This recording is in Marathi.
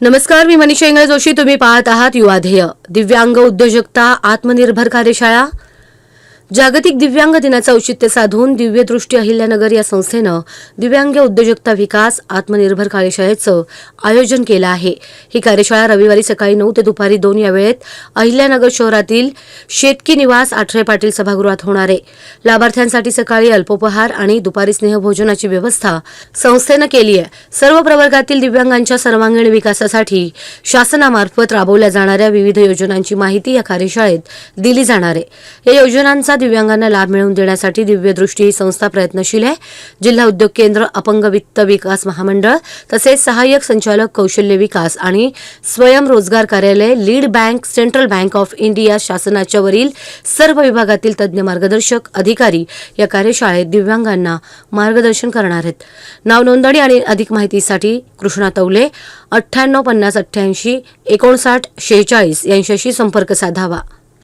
नमस्कार मी मनीषा इंगळे जोशी. तुम्ही पाहत आहात युवाध्येय दिव्यांग उद्योजकता आत्मनिर्भर कार्यशाळा. जागतिक दिव्यांग दिनाचं औचित्य साधून दिव्यदृष्टी अहिल्यानगर या संस्थेनं दिव्यांग उद्योजकता विकास आत्मनिर्भर कार्यशाळेचं आयोजन केलं आहे. ही कार्यशाळा रविवारी सकाळी नऊ ते दुपारी दोन या वेळेत अहिल्यानगर शहरातील शेतकी निवास आठरे पाटील सभागृहात होणार आहे. लाभार्थ्यांसाठी सकाळी अल्पोपहार आणि दुपारी स्नेहभोजनाची व्यवस्था संस्थेनं केली आहे. सर्व प्रवर्गातील दिव्यांगांच्या सर्वांगीण विकासासाठी शासनामार्फत राबवल्या जाणाऱ्या विविध योजनांची माहिती या कार्यशाळेत दिली जाणार आहे. या योजनांचा दिव्यांगांना लाभ मिळवून देण्यासाठी दिव्यदृष्टी ही संस्था प्रयत्नशील आहे. जिल्हा उद्योग केंद्र अपंग वित्त विकास महामंडळ तसेच सहाय्यक संचालक कौशल्य विकास आणि स्वयंरोजगार कार्यालय lead bank central bank of India शासनाच्या वरील सर्व विभागातील तज्ज्ञ मार्गदर्शक अधिकारी या कार्यशाळेत दिव्यांगांना मार्गदर्शन करणार आहेत. नावनोंदणी आणि अधिक माहितीसाठी कृष्णा तवले अठ्ठ्याण्णव पन्नास अठ्ठ्याऐंशी एकोणसाठ शेहेचाळीस यांच्याशी संपर्क साधावा.